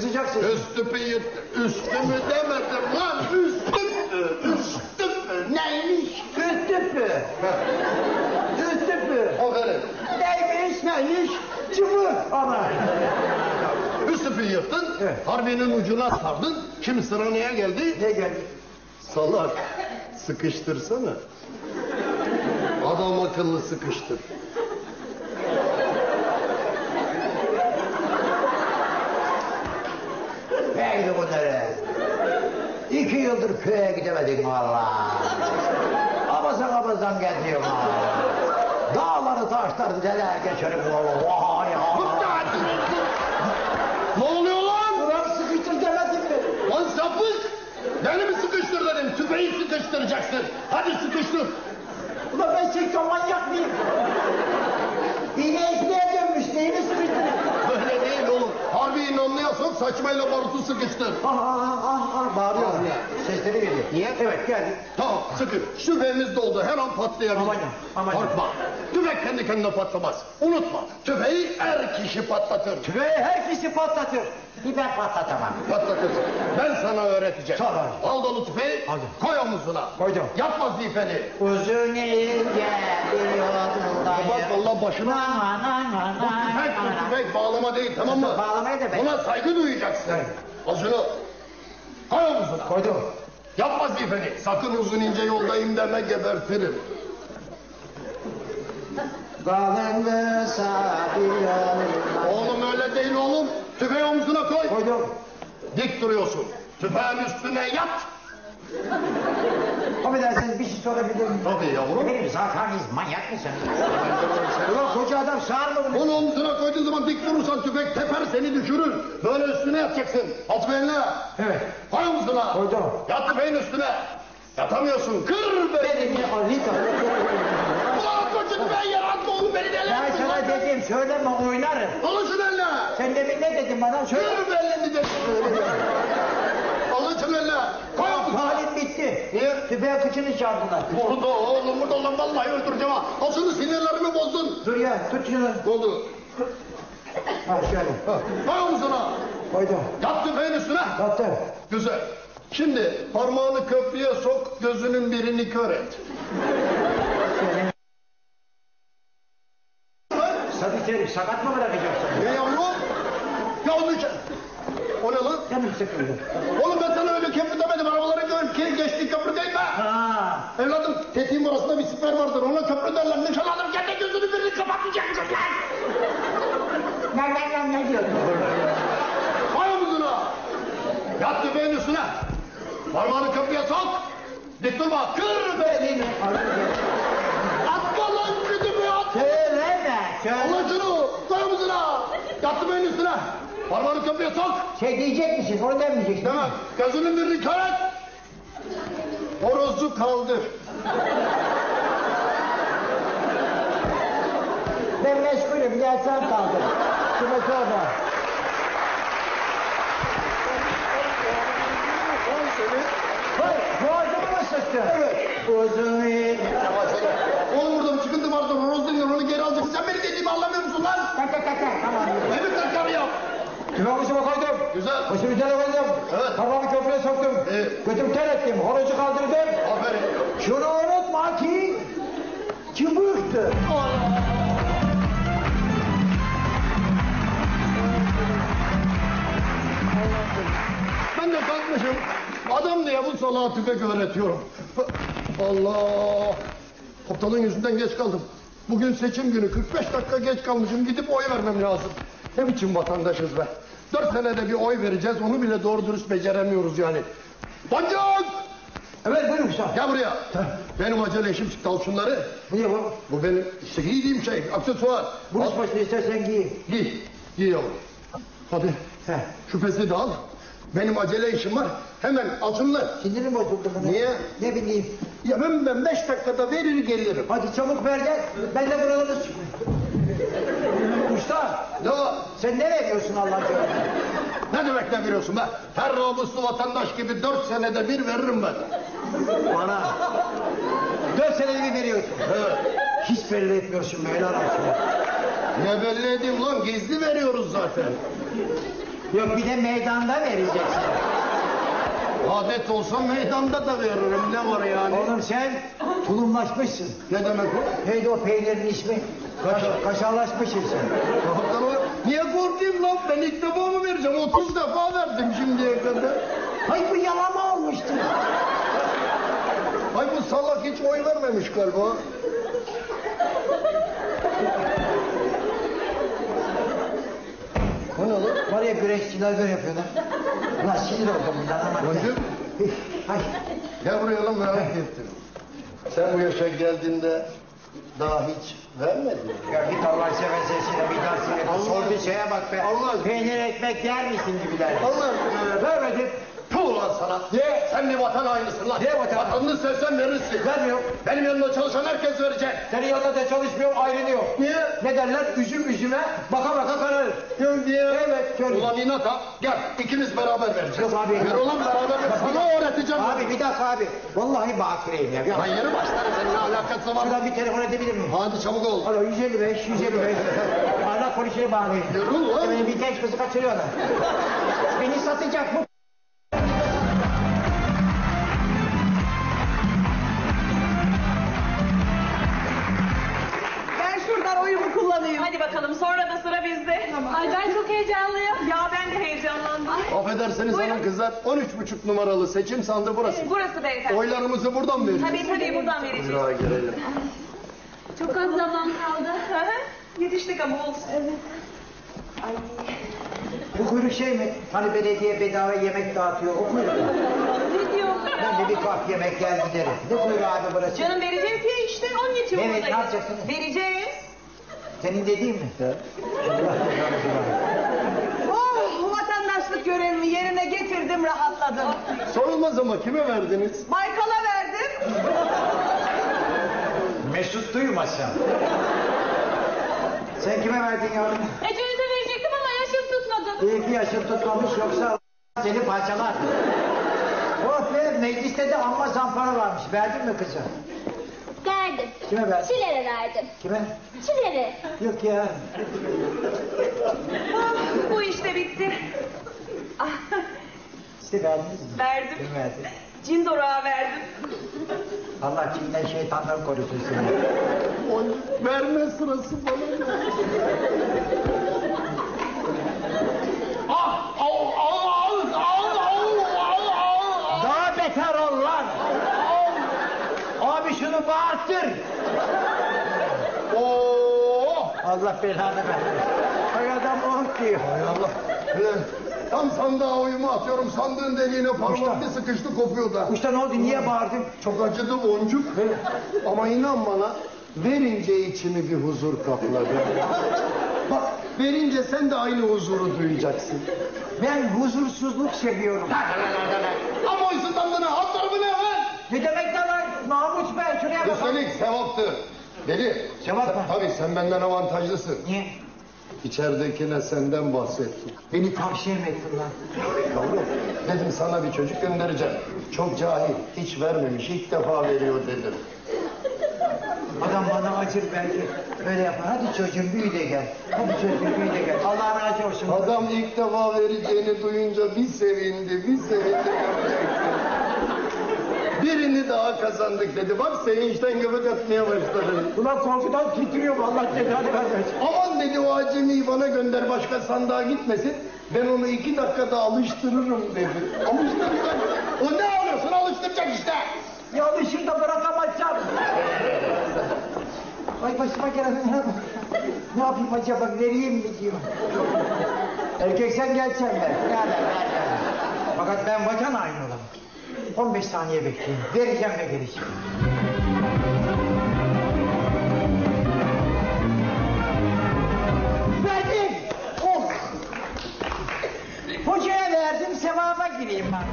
Kızacaksın. Üstüpü yırttı. Üstümü demedim lan. Üstüpü. Üstüpü. Neymiş? Üstüpü. Üstüpü. Aferin. Neymiş neymiş? Cıvır ama. Üstüpü yırttın. Evet. Harbinin ucuna sardın. Şimdi sıra neye geldi? Ne geldi? Salak. Sıkıştırsana. Adam akıllı sıkıştır. Neydi bunları? İki yıldır köye gidemedik valla. Abazan abazan geziyorum ha. Dağları taşları deler geçerim valla. Vay ya. Ne oluyor lan? Ulan sıkıştır demedim mi? Lan sapık! Beni mi sıkıştır dedim? Tüfeği sıkıştıracaksın. Hadi sıkıştır. Ulan ben çektim manyak saçmayla barutu sıkıştır. Ah ah ah ah bağırıyor. Ah ya. Sesleri geliyor. Niye? Evet geldi. Tamam sıkın. Tüfeğimiz doldu. Her an patlayabilir. Aman aman. Korkma. Tüfek kendi kendine patlamaz. Unutma. Tüfeği er kişi patlatır. Tüfeği herkesi patlatır. Bir ben patlatamam. Patlatır. Ben sana öğreteceğim. Tamam. Al dolu tüfeği. Aldım. Koy omuzuna. Koydum. Yap vazifeni. Uzun ince bir yoldayım. Bak Allah başına. Na na na Bu na tüfek na bu tüfek bağlama değil tamam mı? Bağlamayı da ben. Buna saygı duyacaksın. Evet. Al şunu. Koy omuzuna. Koydum. Yap vazifeni. Sakın uzun ince yoldayım deme gebertirim. Kalın kısa bir yoldayım. Oğlum öyle değil oğlum. Tüfeği omzuna koy. Koydum. Dik duruyorsun. Tüfeğin üstüne yat. Affedersiniz bir şey sorabilir miyim? Tabii yavrum. Benim zakarınız manyak mısın? Ulan koca adam sağır mı bunu? Onu omzuna koyduğun zaman dik durursan tüfek teper seni düşürür. Böyle üstüne yatacaksın. At tüfeğini. Evet. Koy omzuna. Koydum. Yat tüfeğin üstüne. Yatamıyorsun. Kır beni. Dedim ya Alita. Ulan koca tüfeği yer atma oğlum beni deli Ben sana dedim söyleme oynarım. Alın şunu. Sen demin ne dedin bana? Söyle. Kır belini de. Alın şunu eline. Koy omzuna. Halim bitti. Niye? Tüfeğe kıçını çaldılar. Burada oğlum burada lan vallahi öldüreceğim ha. Şunu sinirlerimi bozdun. Dur ya tut şunu. Oldu? Ha şöyle. Ha, Koy omzuna. Koydum. Yat tüfeğin üstüne. Attım. Güzel. Şimdi parmağını köprüye sok, gözünün birini kör et. Sadık herif sakat mı bırakacaksın? Ne yavrum? Ya onu çek. O ne lan? Canım sıkıldı. Oğlum ben sana öyle köprü demedim. Arabaların gö- ke- geçtiği köprü değil mi? Ha. Evladım tetiğin burasında bir siper vardır. Ona köprü derler. Nişan alırken de gözünü birini kapatmayacaksın lan. Ne ne ne ne diyorsun? Koy omzuna. Yat tüfeğin üstüne. Parmağını köprüye sok. Dik durma. Kır be. Beni Atma lan güdümü at. söyleme. Söyle. Allah şunu. Koy omzuna. Yat tüfeğin üstüne. Köprüye sok. Şey diyecek misin? Onu demeyeceksin. Demem. Gözünün birini kör et. Horozu kaldır. Ben meşgulüm. Gel sen kaldır. Şuna sorma. Hayır, boğazımı mı sıktın? Evet. Uzun iyi. Oğlum burada bir çıkıntı vardır. Horoz deniyor. Onu geri alacaksın. Sen beni dediğimi anlamıyor musun lan? Tak tak tak tak. Tamam. Evet tekrar yap. Tüfeği başıma koydum. Güzel. Başımı üzerine koydum. Evet. Kafamı köprüye soktum. Evet. Götümü ter ettim. Horozu kaldırdım. Aferin. Şunu unutma ki çıbıktı. Ben de kalkmışım. Adam diye bu salağa tüfek öğretiyorum. Allah. Komutanın yüzünden geç kaldım. Bugün seçim günü 45 dakika geç kalmışım. Gidip oy vermem lazım. Ne biçim vatandaşız be. Dört senede bir oy vereceğiz. Onu bile doğru dürüst beceremiyoruz yani. Boncuk! Evet buyurun usta. Gel buraya. Benim acele işim çıktı. Al şunları. Bu ne bu? Bu benim işte giydiğim şey. Aksesuar. Bunu başını istersen giy. giy. Giy yavrum. Hadi. Heh. Şu pesi de al. Benim acele işim var. Hemen al şunları. Sinirim bozuldu bana. Niye? Ne bileyim. Ya ben, ben beş dakikada verir gelirim. Hadi çabuk ver gel. Ben de buraları çıkmayayım. Ne o? sen ne veriyorsun Allah aşkına? Ne demek ne veriyorsun be? Her namuslu vatandaş gibi dört senede bir veririm ben. Bana. Dört senede bir veriyorsun. Evet. Hiç belli etmiyorsun be helal olsun. Ne belli edeyim lan gizli veriyoruz zaten. Yok bir de meydanda vereceksin. Adet olsa meydanda da veririm. Ne var yani? Oğlum sen tulumlaşmışsın. Ne demek o? Neydi o peynirin ismi? Kaş, kaşarlaşmışsın sen. Kaptan o- Niye korkayım lan? Ben ilk defa mı vereceğim? 30 defa verdim şimdiye kadar. Ay bu yalama olmuştu. Ay bu salak hiç oy vermemiş galiba. O ne lan? Var ya güreşçiler böyle yapıyorlar. Ulan sinir oldum ama. Boncuk. Ay. Gel buraya lan merak ettim. Sen bu yaşa geldiğinde daha hiç vermedin mi? Ya git Allah seversen bir daha sinir. Sorduğu şeye bak be. Allah. Peynir ekmek yer misin gibiler. Allah aşkına vermedin. Puh lan sana. Ne? Sen bir vatan hainisin lan. Ne vatan? Vatanını sevsen verirsin. Vermiyor. Benim yanımda çalışan herkes verecek. Senin yanında da çalışmıyor ayrılıyor. Niye? Ne derler? Üzüm üzüme baka baka kararır. Gör diye. Evet, gör. Ulan inat ha. Gel ikimiz beraber vereceğiz. Yok abi. Yürü ulan beraber ver. Sana öğreteceğim. Abi bir dakika abi. Vallahi bakireyim ya. Lan yeni başlarım senin alakası var? Şuradan bir telefon edebilir miyim? Hadi çabuk ol. Alo 155, 155. Hala konuşuyor bağlayın. Yürü lan. Beni bir genç kızı kaçırıyorlar. Beni satacak bu. Affedersiniz Buyurun. hanım kızlar. 13,5 numaralı seçim sandığı burası. Burası beyefendi. Oylarımızı buradan mı vereceğiz? Tabii tabii buradan vereceğiz. Buyurun girelim. Çok az zaman kaldı. Yetiştik ama olsun. Evet. Bu kuyruk şey mi? Hani belediye bedava yemek dağıtıyor. O kuyruk. mu? Ne diyorsun Ben de bir kalk yemek gel giderim. Ne kuyruğu abi burası? Canım vereceğiz ya işte onun için Evet, buradayız. ne yapacaksınız? Vereceğiz. Senin dediğin mi? Oh vatandaşlık görevimi yerine getirdim rahatladım. Sorulmaz ama kime verdiniz? Baykal'a verdim. Mesut duymasın. Sen kime verdin yavrum? Ecevit'e verecektim ama yaşım tutmadı. İyi ki yaşın tutmamış yoksa seni parçalar. Oh be mecliste de amma zampara varmış. Verdin mi kızım? Verdim. Kime verdin? Çilere verdim. Kime? Çilere. Yok ya. Ah, bu işte bitti. İşte verdiniz mi? verdim. Kim verdi? Cin dorağı verdim. Allah kimden şeytandan korusun seni. Boncuk verme sırası bana. Ah! Al! Al! Al! Al! Al! Al! Daha beter ol lan. Abi şunu bağırttır. Oo! Allah belanı versin. Ay adam oh diyor. Hay Allah. Tam sandığa oyumu atıyorum. Sandığın deliğine parmağım bir sıkıştı kopuyor da. Usta ne oldu niye bağırdın? Çok acıdı boncuk. Ama inan bana verince içimi bir huzur kapladı. Bak verince sen de aynı huzuru duyacaksın. Ben huzursuzluk seviyorum. Ama oysun tadına alt tarafı ne ver? Ne demek lan lan? Namus be şuraya bak. Üstelik sevaptır. Deli. Sevap mı? Tabii sen benden avantajlısın. Niye? İçeridekine senden bahsettim. Beni tavsiye mi ettin lan? Yavrum dedim sana bir çocuk göndereceğim. Çok cahil, hiç vermemiş, ilk defa veriyor dedim. Adam bana acır belki. Öyle yapar. Hadi çocuğum büyü de gel. Hadi çocuğum büyü de gel. Allah razı olsun. Adam ilk defa vereceğini duyunca bir sevindi, bir sevindi. Birini daha kazandık dedi. Bak sevinçten göbek atmaya başladı. Ulan korkudan titriyorum Allah cezanı vermesin. Aman dedi o acemiyi bana gönder başka sandığa gitmesin. Ben onu iki dakikada alıştırırım dedi. Alıştıracak. O ne alıyorsun alıştıracak işte. Yanlışım da bırakamazsam. Ay başıma gelen ne yapayım? Ne yapayım acaba vereyim mi diyorum. Erkek sen gel sen ver. Fakat ben vatan aynı olamam. 15 saniye bekleyin. Vereceğim ve geleceğim. Verdim. Of. Hocaya verdim, sevaba gireyim ben.